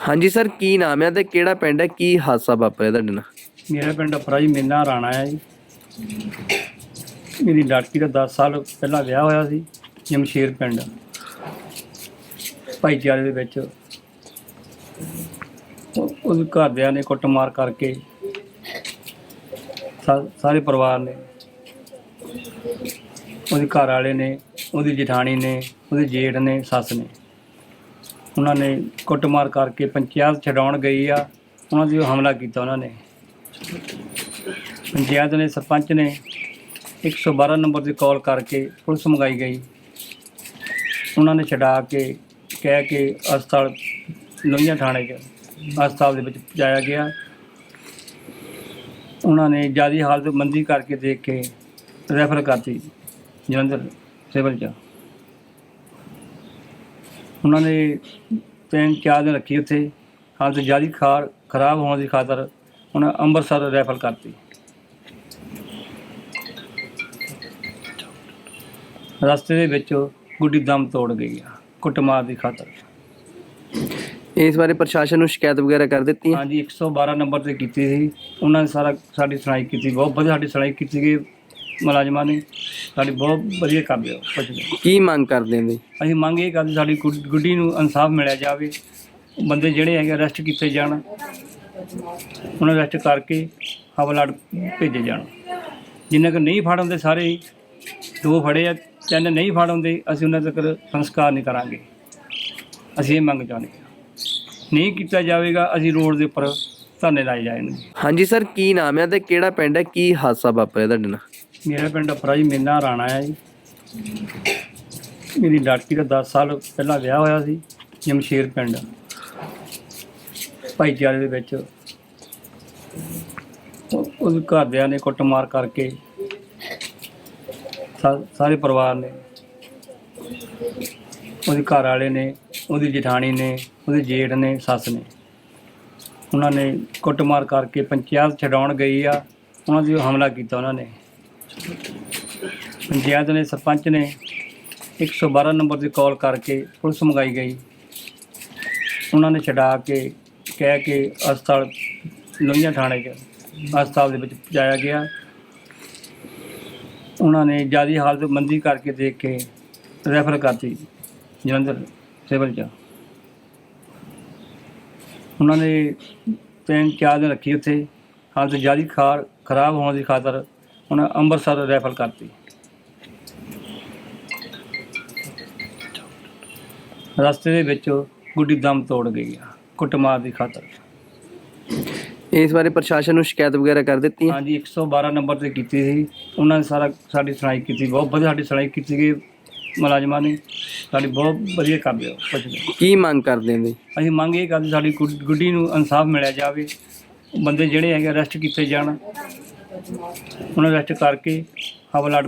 ਹਾਂਜੀ ਸਰ, ਕੀ ਨਾਮ ਹੈ ਤੇ ਕਿਹੜਾ ਪਿੰਡ ਹੈ? ਕੀ ਹਾਦਸਾ ਵਾਪਰਿਆ ਤੁਹਾਡੇ ਨਾਲ? ਮੇਰਾ ਪਿੰਡ ਅਪਰਾ ਜੀ ਮੇਨਾ ਰਾਣਾ ਹੈ ਜੀ। ਮੇਰੀ ਲੜਕੀ ਦਾ 10 ਸਾਲ ਪਹਿਲਾਂ ਵਿਆਹ ਹੋਇਆ ਸੀ, ਜਮਸ਼ੇਰ ਪਿੰਡ। ਭਾਈਚਾਰੇ ਦੇ ਵਿੱਚ ਉਹ- ਉਹਦੇ ਘਰਦਿਆਂ ਨੇ ਕੁੱਟਮਾਰ ਕਰਕੇ ਸਾ- ਸਾਰੇ ਪਰਿਵਾਰ ਨੇ ਉਹਦੇ ਘਰ ਵਾਲੇ ਨੇ, ਉਹਦੀ ਜਠਾਣੀ ਨੇ, ਉਹਦੇ ਜੇਠ ਨੇ, ਸੱਸ ਨੇ। ਉਹਨਾਂ ਨੇ ਕੁੱਟਮਾਰ ਕਰਕੇ ਪੰਚਾਇਤ ਛਡਾਉਣ ਗਈ ਆ। ਉਹਨਾਂ ਦੀ ਹਮਲਾ ਕੀਤਾ ਉਹਨਾਂ ਨੇ। ਪੰਚਾਇਤ ਨੇ ਸਰਪੰਚ ਨੇ 112 ਨੰਬਰ ਦੀ ਕਾਲ ਕਰਕੇ ਪੁਲਿਸ ਮੰਗਾਈ ਗਈ। ਉਹਨਾਂ ਨੇ ਛਡਾ ਕੇ, ਕਹਿ ਕੇ ਹਸਪਤਾਲ ਲੋਹੀਆਂ ਥਾਣੇ 'ਚ ਹਸਪਤਾਲ ਦੇ ਵਿੱਚ ਪਹੁੰਚਾਇਆ ਗਿਆ। ਉਹਨਾਂ ਨੇ ਜ਼ਿਆਦਾ ਹਾਲਤ ਮੰਦੀ ਕਰਕੇ ਦੇਖ ਕੇ ਰੈਫਰ ਕਰਤੀ ਜਲੰਧਰ ਸਿਵਲ 'ਚ। ਉਹਨਾਂ ਨੇ ਤਿੰਨ ਚਾਰ ਦਿਨ ਰੱਖੀ ਉੱਥੇ। ਹਾਲਤ ਜ਼ਿਆਦਾ ਖਾਰ ਖਰਾਬ ਹੋਣ ਦੀ ਖਾਤਰ ਉਹਨਾਂ ਅੰਮ੍ਰਿਤਸਰ ਰੈਫਰ ਕਰਤੀ। ਰਸਤੇ ਦੇ ਵਿੱਚ ਗੁੱਡੀ ਦਮ ਤੋੜ ਗਈ ਆ ਕੁੱਟਮਾਰ ਦੀ ਖਾਤਰ। ਇਸ ਬਾਰੇ ਪ੍ਰਸ਼ਾਸਨ ਨੂੰ ਸ਼ਿਕਾਇਤ ਵਗੈਰਾ ਕਰ ਦਿੱਤੀ ਹੈ? ਹਾਂਜੀ 112 ਨੰਬਰ ਤੇ ਕੀਤੀ ਸੀ। ਉਹਨਾਂ ਨੇ ਸਾਰਾ ਸਾਡੀ ਸੁਣਾਈ ਕੀਤੀ ਬਹੁਤ ਵਧੀਆ ਸਾਡੀ ਸੁਣਾਈ ਕੀਤੀ ਗਈ ਮੁਲਾਜ਼ਮਾਂ ਨੇ। ਸਾਡੀ ਬਹੁਤ ਵਧੀਆ ਕਰਦੇ ਹੋ ਨਹੀਂ। ਕੀ ਮੰਗ ਕਰਦੇ ਨੇ ਅਸੀਂ ਮੰਗ ਇਹ ਕਰਦੇ ਸਾਡੀ ਗੁੱਡ- ਗੁੱਡੀ ਨੂੰ ਇਨਸਾਫ ਮਿਲਿਆ ਜਾਵੇ ਬੰਦੇ ਜਿਹੜੇ ਹੈਗੇ ਅਰੈਸਟ ਕੀਤੇ ਜਾਣ ਉਹਨਾਂ ਨੂੰ ਅਰੈਸਟ ਕਰਕੇ ਹਵਾਲਾਟ ਭੇਜੇ ਜਾਣ। ਜਿੰਨਾ ਕਿ ਨਹੀਂ ਫੜ ਹੁੰਦੇ ਸਾਰੇ ਹੀ, ਦੋ ਫੜੇ ਆ ਤਿੰਨ ਨਹੀਂ ਫੜ ਹੁੰਦੇ ਅਸੀਂ ਉਹਨਾਂ ਤੱਕ ਸੰਸਕਾਰ ਨਹੀਂ ਕਰਾਂਗੇ। ਅਸੀਂ ਇਹ ਮੰਗ ਚਾਹੁੰਦੇ ਹਾਂ। ਨਹੀਂ ਕੀਤਾ ਜਾਵੇਗਾ ਅਸੀਂ ਰੋਡ ਦੇ ਉੱਪਰ ਧਰਨੇ ਲਾਏ ਜਾਣਗੇ। ਹਾਂਜੀ ਸਰ ਕੀ ਨਾਮ ਹੈ ਤੇ ਕਿਹੜਾ ਪਿੰਡ ਹੈ? ਕੀ ਹਾਦਸਾ ਵਾਪਰਿਆ ਤੁਹਾਡੇ ਨਾਲ? ਮੇਰਾ ਪਿੰਡ ਅਪਰਾ ਜੀ ਮੇਨਾ ਰਾਣਾ ਹੈ ਜੀ। ਮੇਰੀ ਲੜਕੀ ਦਾ 10 ਸਾਲ ਪਹਿਲਾਂ ਵਿਆਹ ਹੋਇਆ ਸੀ, ਜਮਸ਼ੇਰ ਪਿੰਡ। ਭਾਈਚਾਰੇ ਦੇ ਵਿੱਚ ਉਹ- ਉਹਦੇ ਘਰਦਿਆਂ ਨੇ ਕੁੱਟਮਾਰ ਕਰਕੇ ਸਾਰੇ ਪਰਿਵਾਰ ਨੇ, ਉਹਦੇ ਘਰ ਵਾਲੇ ਨੇ, ਉਹਦੀ ਜਠਾਣੀ ਨੇ, ਉਹਦੇ ਜੇਠ ਨੇ, ਸੱਸ ਨੇ। ਉਹਨਾਂ ਨੇ ਕੁੱਟਮਾਰ ਕਰਕੇ ਪੰਚਾਇਤ ਛਡਾਉਣ ਗਈ ਆ, ਉਹਨਾਂ ਦੀ ਹਮਲਾ ਕੀਤਾ ਉਹਨਾਂ ਨੇ। ਪੰਚਾਇਤ ਨੇ ਸਰਪੰਚ ਨੇ 112 ਨੰਬਰ ਦੀ ਕਾਲ ਕਰਕੇ ਪੁਲਿਸ ਮੰਗਾਈ ਗਈ। ਉਹਨਾਂ ਨੇ ਛਡਾ ਕੇ, ਕਹਿ ਕੇ ਹਸਪਤਾਲ ਲੋਹੀਆਂ ਥਾਣੇ 'ਚ, ਹਸਪਤਾਲ ਦੇ ਵਿੱਚ ਪਹੁੰਚਾਇਆ ਗਿਆ। ਉਹਨਾਂ ਨੇ ਜ਼ਿਆਦਾ ਹਾਲਤ ਮੰਦੀ ਕਰਕੇ ਦੇਖ ਕੇ ਰੈਫਰ ਕਰਤੀ ਜਲੰਧਰ ਸਿਵਲ 'ਚ। ਉਹਨਾਂ ਨੇ ਤਿੰਨ ਚਾਰ ਦਿਨ ਰੱਖੀ ਉੱਥੇ। ਹਾਲਤ ਜ਼ਿਆਦਾ ਖਾਰ, ਖਰਾਬ ਹੋਣ ਦੀ ਖਾਤਰ ਉਹਨਾਂ ਅੰਮ੍ਰਿਤਸਰ ਰੈਫਰ ਕਰਤੀ। ਰਸਤੇ ਦੇ ਵਿੱਚ ਗੁੱਡੀ ਦਮ ਤੋੜ ਗਈ ਆ ਕੁੱਟਮਾਰ ਦੀ ਖਾਤਰ। ਇਸ ਬਾਰੇ ਪ੍ਰਸ਼ਾਸਨ ਨੂੰ ਸ਼ਿਕਾਇਤ ਵਗੈਰਾ ਕਰ ਦਿੱਤੀ ਹਾਂਜੀ 112 ਨੰਬਰ ਤੇ ਕੀਤੀ ਸੀ। ਉਹਨਾਂ ਨੇ ਸਾਰਾ ਸਾਡੀ ਸੁਣਾਈ ਕੀਤੀ ਬਹੁਤ ਵਧੀਆ ਸਾਡੀ ਸੁਣਾਈ ਕੀਤੀ ਗਈ ਮੁਲਾਜ਼ਮਾਂ ਨੇ। ਸਾਡੀ ਬਹੁਤ ਵਧੀਆ ਕਰਦੇ ਹੋ ਕੀ ਮੰਗ ਕਰਦੇ ਨੇ? ਅਸੀਂ ਮੰਗ ਇਹ ਕਰਦੇ ਸਾਡੀ ਗੁੱਡੀ ਨੂੰ ਇਨਸਾਫ ਮਿਲਿਆ ਜਾਵੇ। ਬੰਦੇ ਜਿਹੜੇ ਹੈਗੇ ਅਰੈਸਟ ਕੀਤੇ ਜਾਣ। ਉਹਨਾਂ ਨੂੰ ਅਰੈਸਟ ਕਰਕੇ ਹਵਾਲਾਟ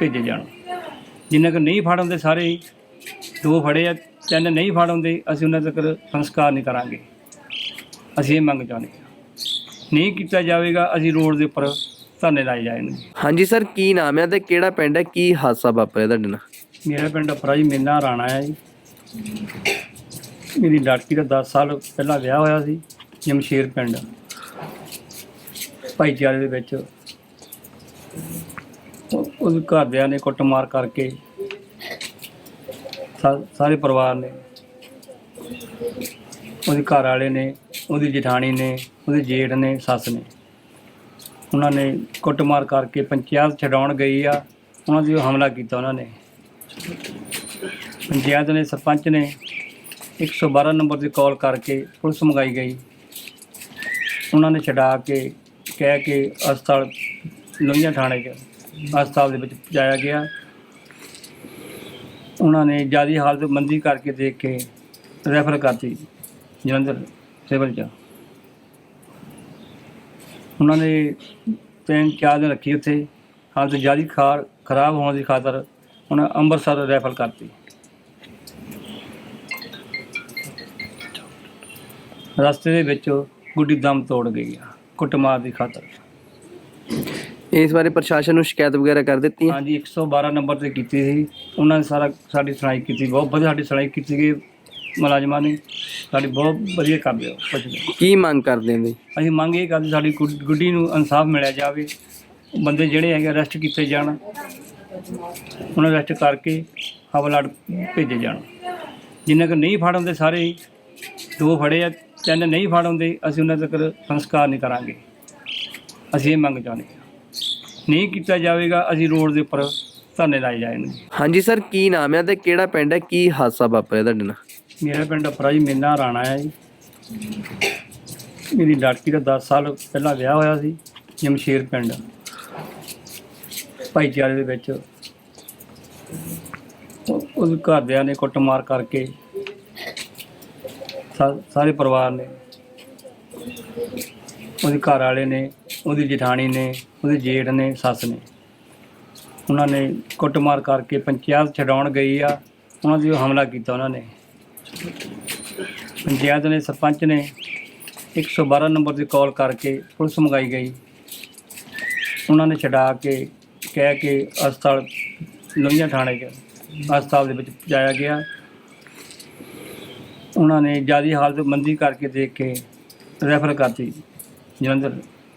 ਭੇਜੇ ਜਾਣ। ਜਿੰਨਾ ਕਿ ਨਹੀਂ ਫੜ ਹੁੰਦੇ ਸਾਰੇ ਹੀ, ਦੋ ਫੜੇ ਆ ਤਿੰਨ ਨਹੀਂ ਫੜ ਹੁੰਦੇ ਅਸੀਂ ਉਹਨਾਂ ਤੱਕ ਸੰਸਕਾਰ ਨਹੀਂ ਕਰਾਂਗੇ। ਅਸੀਂ ਇਹ ਮੰਗ ਚਾਹੁੰਦੇ ਹਾਂ। ਨਹੀਂ ਕੀਤਾ ਜਾਵੇਗਾ ਅਸੀਂ ਰੋਡ ਦੇ ਉੱਪਰ ਧਰਨੇ ਲਾਏ ਜਾਣਗੇ। ਹਾਂਜੀ ਸਰ ਕੀ ਨਾਮ ਹੈ ਤੇ ਕਿਹੜਾ ਪਿੰਡ ਹੈ? ਕੀ ਹਾਦਸਾ ਵਾਪਰਿਆ ਤੁਹਾਡੇ ਨਾਲ? ਮੇਰਾ ਪਿੰਡ ਅਪਰਾ ਜੀ ਮੇਨਾ ਰਾਣਾ ਹੈ ਜੀ। ਮੇਰੀ ਲੜਕੀ ਦਾ 10 ਸਾਲ ਪਹਿਲਾਂ ਵਿਆਹ ਹੋਇਆ ਸੀ ਜਮਸ਼ੇਰ ਪਿੰਡ। ਭਾਈਚਾਰੇ ਦੇ ਵਿੱਚ। ਉਹ- ਉਹਦੇ ਘਰਦਿਆਂ ਨੇ ਕੁੱਟਮਾਰ ਕਰਕੇ ਸਾਰੇ ਪਰਿਵਾਰ ਨੇ ਉਹਦੇ ਘਰ ਵਾਲੇ ਨੇ, ਉਹਦੀ ਜਠਾਣੀ ਨੇ, ਉਹਦੇ ਜੇਠ ਨੇ, ਸੱਸ ਨੇ। ਉਹਨਾਂ ਨੇ ਕੁੱਟਮਾਰ ਕਰਕੇ ਪੰਚਾਇਤ ਛਡਾਉਣ ਗਈ ਆ। ਉਹਨਾਂ ਦੀ ਹਮਲਾ ਕੀਤਾ ਉਹਨਾਂ ਨੇ। ਪੰਚਾਇਤ ਨੇ ਸਰਪੰਚ ਨੇ 112 ਨੰਬਰ ਦੀ ਕਾਲ ਕਰਕੇ ਪੁਲਿਸ ਮੰਗਾਈ ਗਈ। ਉਹਨਾਂ ਨੇ ਛਡਾ ਕੇ ਕਹਿ ਕੇ ਹਸਪਤਾਲ ਲੋਹੀਆਂ ਥਾਣੇ 'ਚ ਹਸਪਤਾਲ ਦੇ ਵਿੱਚ ਪਹੁੰਚਾਇਆ ਗਿਆ। ਉਹਨਾਂ ਨੇ ਜ਼ਿਆਦਾ ਹਾਲਤ ਮੰਦੀ ਕਰਕੇ ਦੇਖ ਕੇ ਰੈਫਰ ਕਰਤੀ ਜਲੰਧਰ ਸਿਵਲ 'ਚ। ਉਹਨਾਂ ਨੇ ਤਿੰਨ ਚਾਰ ਦਿਨ ਰੱਖੀ ਉੱਥੇ। ਹਾਲਤ ਜ਼ਿਆਦਾ ਖਾਰ, ਖਰਾਬ ਹੋਣ ਦੀ ਖਾਤਰ ਉਹਨਾਂ ਅੰਮ੍ਰਿਤਸਰ ਰੈਫਰ ਕਰਤੀ। ਰਸਤੇ ਦੇ ਵਿੱਚ ਗੁੱਡੀ ਦਮ ਤੋੜ ਗਈ ਆ। ਕੁੱਟਮਾਰ ਦੀ ਖਾਤਰ। ਇਸ ਬਾਰੇ ਪ੍ਰਸ਼ਾਸਨ ਨੂੰ ਸ਼ਿਕਾਇਤ ਵਗੈਰਾ ਕਰ ਦਿੱਤੀ ਹੈ? ਹਾਂਜੀ 112 ਨੰਬਰ ਤੇ ਕੀਤੀ ਸੀ। ਉਹਨਾਂ ਨੇ ਸਾਰਾ ਸਾਡੀ ਸੁਣਾਈ ਕੀਤੀ। ਬਹੁਤ ਵਧੀਆ ਸਾਡੀ ਸੁਣਾਈ ਕੀਤੀ ਗਈ ਮੁਲਾਜ਼ਮਾਂ ਨੇ। ਸਾਡੀ ਬਹੁਤ ਵਧੀਆ ਕਰਦੇ ਹੋ ਕੀ ਮੰਗ ਕਰਦੇ ਨੇ? ਅਸੀਂ ਮੰਗ ਇਹ ਕਰਦੇ ਸਾਡੀ ਗੁੱਡ- ਗੁੱਡੀ ਨੂੰ ਇਨਸਾਫ ਮਿਲਿਆ ਜਾਵੇ। ਬੰਦੇ ਜਿਹੜੇ ਹੈਗੇ ਅਰੈਸਟ ਕੀਤੇ ਜਾਣ ਉਹਨਾਂ ਨੂੰ ਅਰੈਸਟ ਕਰਕੇ ਹਵਾਲਾਟ ਭੇਜੇ ਜਾਣ। ਜਿੰਨਾ ਕਿ ਨਹੀਂ ਫੜ ਹੁੰਦੇ ਸਾਰੇ ਹੀ, ਦੋ ਫੜੇ ਆ। ਤਿੰਨ ਨਹੀਂ ਫੜ ਹੁੰਦੇ ਅਸੀਂ ਉਹਨਾਂ ਤੱਕ ਸੰਸਕਾਰ ਨਹੀਂ ਕਰਾਂਗੇ। ਅਸੀਂ ਇਹ ਮੰਗ ਚਾਹੁੰਦੇ ਹਾਂ। ਨਹੀਂ ਕੀਤਾ ਜਾਵੇਗਾ ਅਸੀਂ ਰੋਡ ਦੇ ਉੱਪਰ ਧਰਨੇ ਲਾਏ ਜਾਣਗੇ। ਹਾਂਜੀ ਸਰ ਕੀ ਨਾਮ ਹੈ ਤੇ ਕਿਹੜਾ ਪਿੰਡ ਹੈ? ਕੀ ਹਾਦਸਾ ਵਾਪਰਿਆ ਤੁਹਾਡੇ ਨਾਲ? ਮੇਰਾ ਪਿੰਡ ਅਪਰਾ ਜੀ ਮੇਨਾ ਰਾਣਾ ਹੈ ਜੀ। ਮੇਰੀ ਲੜਕੀ ਦਾ 10 ਸਾਲ ਪਹਿਲਾਂ ਵਿਆਹ ਹੋਇਆ ਸੀ ਜਮਸ਼ੇਰ ਪਿੰਡ। ਭਾਈਚਾਰੇ ਦੇ ਵਿੱਚ ਉਹ- ਉਹਦੇ ਘਰਦਿਆਂ ਨੇ ਕੁੱਟਮਾਰ ਕਰਕੇ ਸਾ- ਸਾਰੇ ਪਰਿਵਾਰ ਨੇ। ਉਹਦੇ ਘਰ ਵਾਲੇ ਨੇ, ਉਹਦੀ ਜਠਾਣੀ ਨੇ, ਉਹਦੇ ਜੇਠ ਨੇ, ਸੱਸ ਨੇ। ਉਹਨਾਂ ਨੇ ਕੁੱਟਮਾਰ ਕਰਕੇ ਪੰਚਾਇਤ ਛਡਾਉਣ ਗਈ ਆ। ਉਹਨਾਂ ਦੀ ਹਮਲਾ ਕੀਤਾ ਉਹਨਾਂ ਨੇ। ਪੰਚਾਇਤ ਨੇ ਸਰਪੰਚ ਨੇ 112 ਨੰਬਰ ਦੀ ਕਾਲ ਕਰਕੇ ਪੁਲਿਸ ਮੰਗਾਈ ਗਈ। ਉਹਨਾਂ ਨੇ ਛਡਾ ਕੇ, ਕਹਿ ਕੇ ਹਸਪਤਾਲ, ਲੋਹੀਆਂ ਥਾਣੇ 'ਚ ਹਸਪਤਾਲ ਦੇ ਵਿੱਚ ਪਹੁੰਚਾਇਆ ਗਿਆ। ਉਹਨਾਂ ਨੇ ਜ਼ਿਆਦਾ ਹਾਲਤ ਮੰਦੀ ਕਰਕੇ ਦੇਖ ਕੇ ਰੈਫਰ ਕਰਤੀ ਜਲੰਧਰ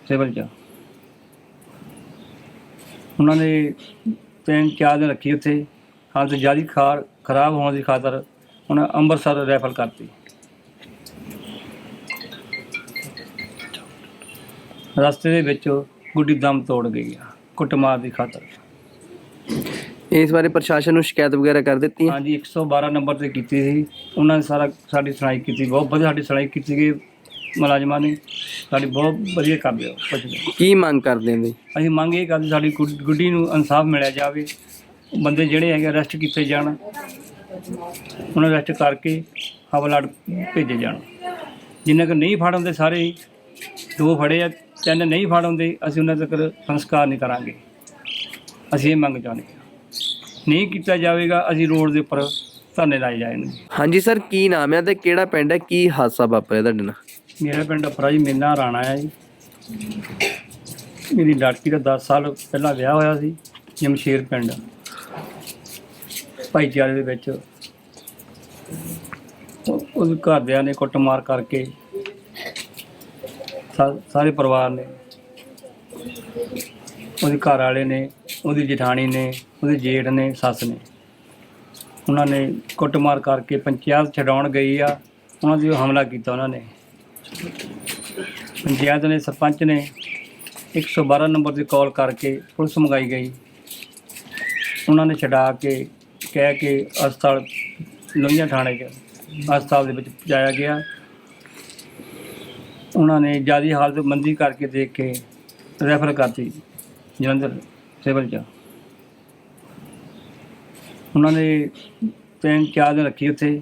ਸਿਵਲ 'ਚ। ਉਹਨਾਂ ਨੇ ਤਿੰਨ ਚਾਰ ਦਿਨ ਰੱਖੀ ਉੱਥੇ। ਹਾਲਤ ਜ਼ਿਆਦਾ ਖਾਰ ਖਰਾਬ ਹੋਣ ਦੀ ਖਾਤਰ ਉਹਨਾਂ ਅੰਮ੍ਰਿਤਸਰ ਰੈਫਰ ਕਰਤੀ। ਰਸਤੇ ਦੇ ਵਿੱਚ ਗੁੱਡੀ ਦਮ ਤੋੜ ਗਈ ਆ ਕੁੱਟਮਾਰ ਦੀ ਖਾਤਰ। ਇਸ ਬਾਰੇ ਪ੍ਰਸ਼ਾਸਨ ਨੂੰ ਸ਼ਿਕਾਇਤ ਵਗੈਰਾ ਕਰ ਦਿੱਤੀ ਹੈ? ਹਾਂਜੀ 112 ਨੰਬਰ ਤੇ ਕੀਤੀ ਸੀ। ਉਹਨਾਂ ਨੇ ਸਾਰਾ ਸਾਡੀ ਸੁਣਾਈ ਕੀਤੀ ਬਹੁਤ ਵਧੀਆ ਸਾਡੀ ਸੁਣਾਈ ਕੀਤੀ ਗਈ। ਮੁਲਾਜ਼ਮਾਂ ਨੇ ਸਾਡੀ ਬਹੁਤ ਵਧੀਆ ਕਰਦੇ ਹੋ ਪੁੱਛਦੇ ਕੀ ਮੰਗ ਕਰਦੇ ਨੇ? ਅਸੀਂ ਮੰਗ ਇਹ ਕਰਦੇ ਸਾਡੀ ਗੁੱਡ- ਗੁੱਡੀ ਨੂੰ ਇਨਸਾਫ ਮਿਲਿਆ ਜਾਵੇ ਬੰਦੇ ਜਿਹੜੇ ਹੈਗੇ ਅਰੈਸਟ ਕੀਤੇ ਜਾਣ ਉਹਨਾਂ ਨੂੰ ਅਰੈਸਟ ਕਰਕੇ ਹਵਾਲਾਟ ਭੇਜੇ ਜਾਣ। ਜਿੰਨਾ ਕਿ ਨਹੀਂ ਫੜ ਹੁੰਦੇ ਸਾਰੇ ਹੀ, ਦੋ ਫੜੇ ਆ ਤਿੰਨ ਨਹੀਂ ਫੜ ਹੁੰਦੇ ਅਸੀਂ ਉਹਨਾਂ ਤੱਕ ਸੰਸਕਾਰ ਨਹੀਂ ਕਰਾਂਗੇ। ਅਸੀਂ ਇਹ ਮੰਗ ਚਾਹੁੰਦੇ ਹਾਂ। ਨਹੀਂ ਕੀਤਾ ਜਾਵੇਗਾ ਅਸੀਂ ਰੋਡ ਦੇ ਉੱਪਰ ਧਰਨੇ ਲਾਏ ਜਾਣਗੇ ਹਾਂਜੀ ਸਰ ਕੀ ਨਾਮ ਹੈ ਤੇ ਕਿਹੜਾ ਪਿੰਡ ਹੈ? ਕੀ ਹਾਦਸਾ ਵਾਪਰਿਆ ਤੁਹਾਡੇ ਨਾਲ? ਮੇਰਾ ਪਿੰਡ ਅਪਰਾ ਜੀ ਮੇਨਾ ਰਾਣਾ ਹੈ ਜੀ। ਮੇਰੀ ਲੜਕੀ ਦਾ 10 ਸਾਲ ਪਹਿਲਾਂ ਵਿਆਹ ਹੋਇਆ ਸੀ ਜਮਸ਼ੇਰ ਪਿੰਡ। ਭਾਈਚਾਰੇ ਦੇ ਵਿੱਚ ਉਹ- ਉਹਦੇ ਘਰਦਿਆਂ ਨੇ ਕੁੱਟਮਾਰ ਕਰਕੇ ਸਾ- ਸਾਰੇ ਪਰਿਵਾਰ ਨੇ ਉਹਦੇ ਘਰ ਵਾਲੇ ਨੇ ਉਹਦੀ ਜਠਾਣੀ ਨੇ ਉਹਦੇ ਜੇਠ ਨੇ ਸੱਸ ਨੇ। ਉਹਨਾਂ ਨੇ ਕੁੱਟਮਾਰ ਕਰਕੇ ਪੰਚਾਇਤ ਛਡਾਉਣ ਗਈ ਆ। ਉਹਨਾਂ ਦੀ ਹਮਲਾ ਕੀਤਾ ਉਹਨਾਂ ਨੇ। ਪੰਚਾਇਤ ਨੇ ਸਰਪੰਚ ਨੇ 112 ਨੰਬਰ ਦੀ ਕਾਲ ਕਰਕੇ ਪੁਲਿਸ ਮੰਗਾਈ ਗਈ। ਉਹਨਾਂ ਨੇ ਛਡਾ ਕੇ, ਕਹਿ ਕੇ ਹਸਪਤਾਲ ਲੋਹੀਆਂ ਥਾਣੇ 'ਚ ਹਸਪਤਾਲ ਦੇ ਵਿੱਚ ਪਹੁੰਚਾਇਆ ਗਿਆ। ਉਹਨਾਂ ਨੇ ਜ਼ਿਆਦਾ ਹਾਲਤ ਮੰਦੀ ਕਰਕੇ ਦੇਖ ਕੇ ਰੈਫਰ ਕਰਤੀ ਜਲੰਧਰ ਸਿਵਲ 'ਚ। ਉਹਨਾਂ ਨੇ ਤਿੰਨ ਚਾਰ ਦਿਨ ਰੱਖੀ ਉੱਥੇ।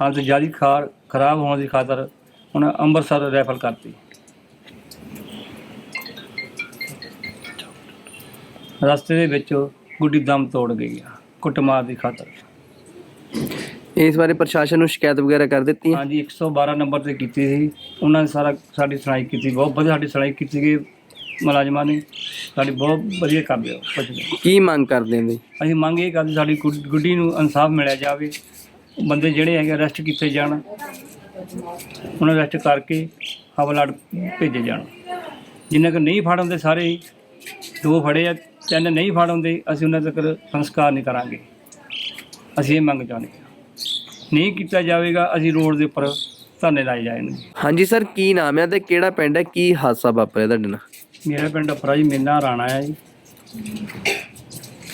ਹਾਲਤ ਜ਼ਿਆਦਾ ਖਾਰ ਖਰਾਬ ਹੋਣ ਦੀ ਖਾਤਰ ਉਹਨਾਂ ਅੰਮ੍ਰਿਤਸਰ ਰੈਫਰ ਕਰਤੀ। ਰਸਤੇ ਦੇ ਵਿੱਚ ਗੁੱਡੀ ਦਮ ਤੋੜ ਗਈ ਆ ਕੁੱਟਮਾਰ ਦੀ ਖਾਤਰ। ਇਸ ਬਾਰੇ ਪ੍ਰਸ਼ਾਸਨ ਨੂੰ ਸ਼ਿਕਾਇਤ ਵਗੈਰਾ ਕਰ ਦਿੱਤੀ ਹੈ? ਹਾਂਜੀ 112 ਨੰਬਰ ਤੇ ਕੀਤੀ ਸੀ। ਉਹਨਾਂ ਨੇ ਸਾਰਾ ਸਾਡੀ ਸੁਣਾਈ ਕੀਤੀ ਬਹੁਤ ਵਧੀਆ ਸਾਡੀ ਸੁਣਾਈ ਕੀਤੀ ਗਈ ਮੁਲਾਜ਼ਮਾਂ ਨੇ। ਸਾਡੀ ਬਹੁਤ ਵਧੀਆ ਕਰਦੇ ਹੋ ਕੀ ਮੰਗ ਕਰਦੇ ਨੇ? ਅਸੀਂ ਮੰਗ ਇਹ ਕਰਦੇ ਸਾਡੀ ਗੁੱਡ- ਗੁੱਡੀ ਨੂੰ ਇਨਸਾਫ ਮਿਲਿਆ ਜਾਵੇ ਬੰਦੇ ਜਿਹੜੇ ਹੈਗੇ ਅਰੈਸਟ ਕੀਤੇ ਜਾਣ ਉਹਨਾਂ ਅਰੈਸਟ ਕਰਕੇ ਹਵਾਲਾਟ ਭੇਜੇ ਜਾਣ। ਜਿੰਨਾ ਕਿ ਨਹੀਂ ਫੜ ਹੁੰਦੇ ਸਾਰੇ ਹੀ, ਦੋ ਫੜੇ ਆ ਤਿੰਨ ਨਹੀਂ ਫੜ ਹੁੰਦੇ ਅਸੀਂ ਉਹਨਾਂ ਤੱਕ ਸੰਸਕਾਰ ਨਹੀਂ ਕਰਾਂਗੇ। ਅਸੀਂ ਇਹ ਮੰਗ ਚਾਹੁੰਦੇ ਹਾਂ। ਨਹੀਂ ਕੀਤਾ ਜਾਵੇਗਾ ਅਸੀਂ ਰੋਡ ਦੇ ਉੱਪਰ ਧਰਨੇ ਲਾਏ ਜਾਣਗੇ। ਹਾਂਜੀ ਸਰ ਕੀ ਨਾਮ ਹੈ ਤੇ ਕਿਹੜਾ ਪਿੰਡ ਹੈ? ਕੀ ਹਾਦਸਾ ਵਾਪਰਿਆ ਤੁਹਾਡੇ ਨਾਲ? ਮੇਰਾ ਪਿੰਡ ਅਪਰਾ ਜੀ ਮੇਨਾ ਰਾਣਾ ਹੈ ਜੀ।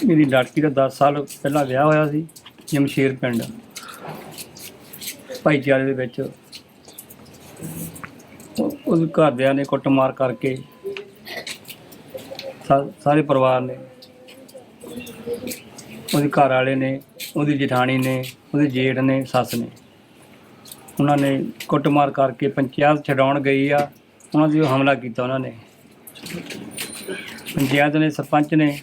ਮੇਰੀ ਲੜਕੀ ਦਾ 10 ਸਾਲ ਪਹਿਲਾਂ ਵਿਆਹ ਹੋਇਆ ਸੀ, ਜਮਸ਼ੇਰ ਪਿੰਡ। ਭਾਈਚਾਰੇ ਦੇ ਵਿੱਚ ਉਹ- ਉਹਦੇ ਘਰਦਿਆਂ ਨੇ ਕੁੱਟਮਾਰ ਕਰਕੇ ਸਾਰੇ ਪਰਿਵਾਰ ਨੇ ਉਹਦੇ ਘਰ ਵਾਲੇ ਨੇ, ਉਹਦੀ ਜਠਾਣੀ ਨੇ, ਉਹਦੇ ਜੇਠ ਨੇ, ਸੱਸ ਨੇ। ਉਹਨਾਂ ਨੇ ਕੁੱਟਮਾਰ ਕਰਕੇ ਪੰਚਾਇਤ ਛਡਾਉਣ ਗਈ ਆ। ਉਹਨਾਂ ਦੀ ਹਮਲਾ ਕੀਤਾ ਉਹਨਾਂ ਨੇ। ਪੰਚਾਇਤ ਨੇ, ਸਰਪੰਚ ਨੇ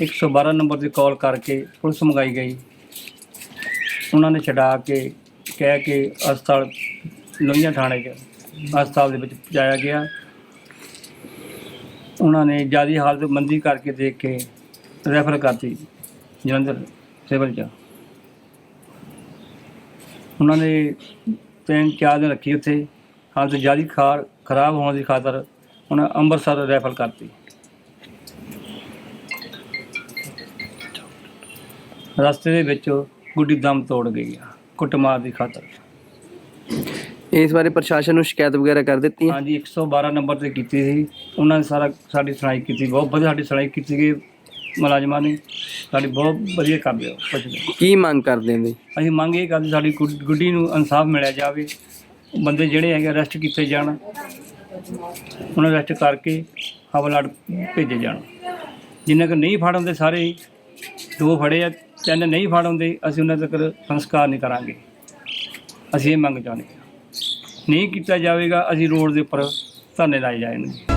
112 ਨੰਬਰ ਦੀ ਕਾਲ ਕਰਕੇ ਪੁਲਿਸ ਮੰਗਾਈ ਗਈ। ਉਹਨਾਂ ਨੇ ਛਡਾ ਕੇ, ਕਹਿ ਕੇ ਹਸਪਤਾਲ ਲੋਹੀਆਂ ਥਾਣੇ 'ਚ ਹਸਪਤਾਲ ਦੇ ਵਿੱਚ ਪਹੁੰਚਾਇਆ ਗਿਆ। ਉਹਨਾਂ ਨੇ ਜ਼ਿਆਦਾ ਹਾਲਤ ਮੰਦੀ ਕਰਕੇ ਦੇਖ ਕੇ ਰੈਫਰ ਕਰਤੀ ਜਲੰਧਰ ਸਿਵਲ 'ਚ। ਉਹਨਾਂ ਨੇ ਤਿੰਨ ਚਾਰ ਦਿਨ ਰੱਖੀ ਉੱਥੇ। ਹਾਲਤ ਜ਼ਿਆਦਾ ਖਾਰ, ਖਰਾਬ ਹੋਣ ਦੀ ਖਾਤਰ ਉਹਨਾਂ ਅੰਮ੍ਰਿਤਸਰ ਰੈਫਰ ਕਰਤੀ। ਰਸਤੇ ਦੇ ਵਿੱਚ ਗੁੱਡੀ ਦਮ ਤੋੜ ਗਈ ਆ ਕੁੱਟਮਾਰ ਦੀ ਖਾਤਰ। ਇਸ ਬਾਰੇ ਪ੍ਰਸ਼ਾਸਨ ਨੂੰ ਸ਼ਿਕਾਇਤ ਵਗੈਰਾ ਕਰ ਦਿੱਤੀ ਹੈ? ਹਾਂਜੀ 112 ਨੰਬਰ ਤੇ ਕੀਤੀ ਸੀ। ਉਹਨਾਂ ਨੇ ਸਾਰਾ ਸਾਡੀ ਸੁਣਾਈ ਕੀਤੀ ਬਹੁਤ ਵਧੀਆ ਸਾਡੀ ਸੁਣਾਈ ਕੀਤੀ ਗਈ ਮੁਲਾਜ਼ਮਾਂ ਨੇ। ਸਾਡੀ ਬਹੁਤ ਵਧੀਆ ਕਰਦੇ ਹੋ ਪੁੱਛਦੇ ਕੀ ਮੰਗ ਕਰਦੇ ਨੇ? ਅਸੀਂ ਮੰਗ ਇਹ ਕਰਦੇ ਸਾਡੀ ਗੁੱਡ- ਗੁੱਡੀ ਨੂੰ ਇਨਸਾਫ ਮਿਲਿਆ ਜਾਵੇ। ਬੰਦੇ ਜਿਹੜੇ ਹੈਗੇ ਅਰੈਸਟ ਕੀਤੇ ਜਾਣ। ਉਹਨਾਂ ਨੂੰ ਅਰੈਸਟ ਕਰਕੇ ਹਵਾਲਾਟ ਭੇਜੇ ਜਾਣ। ਜਿੰਨਾ ਕਿ ਨਹੀਂ ਫੜ ਹੁੰਦੇ ਸਾਰੇ ਹੀ, ਦੋ ਫੜੇ ਆ ਤਿੰਨ ਨਹੀਂ ਫੜ ਹੁੰਦੇ ਅਸੀਂ ਉਹਨਾਂ ਤੱਕ ਸੰਸਕਾਰ ਨਹੀਂ ਕਰਾਂਗੇ। ਅਸੀਂ ਇਹ ਮੰਗ ਚਾਹੁੰਦੇ ਨਹੀਂ ਕੀਤਾ ਜਾਵੇਗਾ ਅਸੀਂ ਰੋਡ ਦੇ ਉੱਪਰ ਧਰਨੇ ਲਾਏ ਜਾਣਗੇ।